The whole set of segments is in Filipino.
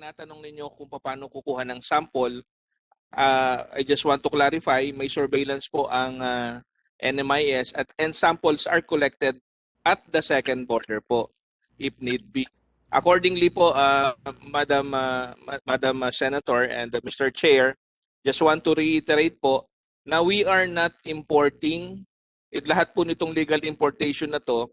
tinatanong ninyo kung paano kukuha ng sample, uh, I just want to clarify, may surveillance po ang uh, NMIS at and samples are collected at the second border po if need be. Accordingly po, uh, Madam uh, Ma- Madam Senator and uh, Mr. Chair, just want to reiterate po na we are not importing it lahat po nitong legal importation na to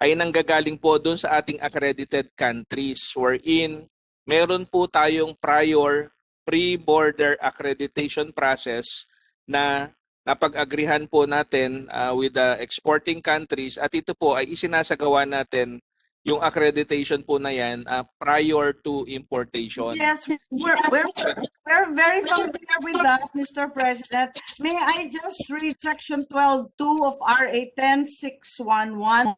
ay nanggagaling po doon sa ating accredited countries wherein meron po tayong prior pre-border accreditation process na napag-agrihan po natin uh, with the exporting countries at ito po ay isinasagawa natin yung accreditation po na yan uh, prior to importation. Yes, we're, we're, we're very familiar with that, Mr. President. May I just read section 12.2 of RA 10611,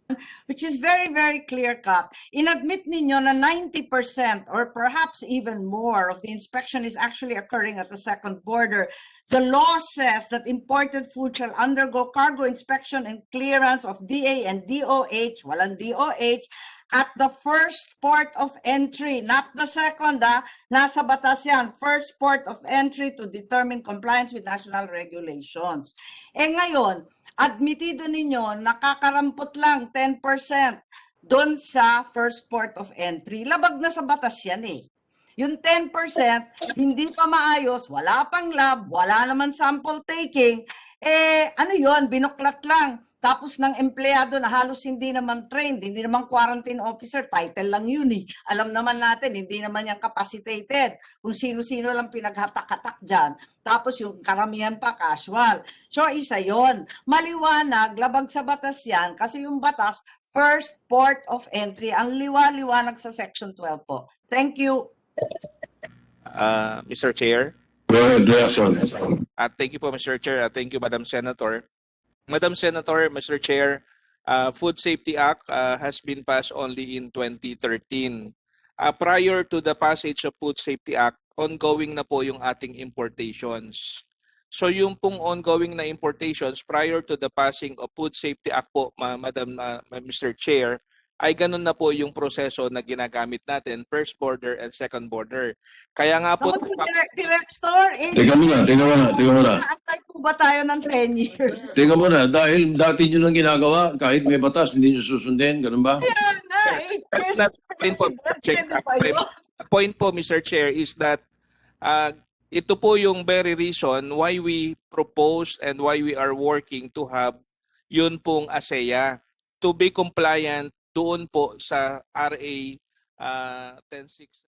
which is very, very clear cut. Inadmit ninyo na 90% or perhaps even more of the inspection is actually occurring at the second border. The law says that imported food shall undergo cargo inspection and clearance of DA and DOH, walang DOH, at the first port of entry, not the second, ah. Nasa batas yan. First port of entry to determine compliance with national regulations. Eh ngayon, admitido ninyo, nakakarampot lang 10% doon sa first port of entry. Labag na sa batas yan eh. Yung 10%, hindi pa maayos, wala pang lab, wala naman sample taking, eh ano yon binuklat lang. Tapos ng empleyado na halos hindi naman trained, hindi naman quarantine officer, title lang yun eh. Alam naman natin, hindi naman yan capacitated. Kung sino-sino lang pinaghatak-hatak dyan. Tapos yung karamihan pa casual. So isa yon Maliwanag, labag sa batas yan, kasi yung batas, first port of entry, ang liwa-liwanag sa section 12 po. Thank you. Uh, Mr. Chair. Well, reaction. At thank you po, Mr. Chair. At thank you, Madam Senator. Madam Senator, Mr. Chair, uh, Food Safety Act uh, has been passed only in 2013. Uh, prior to the passage of Food Safety Act, ongoing na po yung ating importations. So yung pong ongoing na importations prior to the passing of Food Safety Act po, Ma- Madam uh, Mr. Chair, ay ganun na po yung proseso na ginagamit natin, first border and second border. Kaya nga po, Ako si Direct Director, eh, Teka muna, teka muna, teka muna. naantay po ba tayo ng 10 years? Teka muna, dahil dati nyo lang ginagawa, kahit may batas, hindi nyo susundin, ganun ba? Kaya nga, eh, That's not the point po, Check. point po, Mr. Chair, is that uh, ito po yung very reason why we propose and why we are working to have yun pong ASEA to be compliant doon po sa RA uh, 106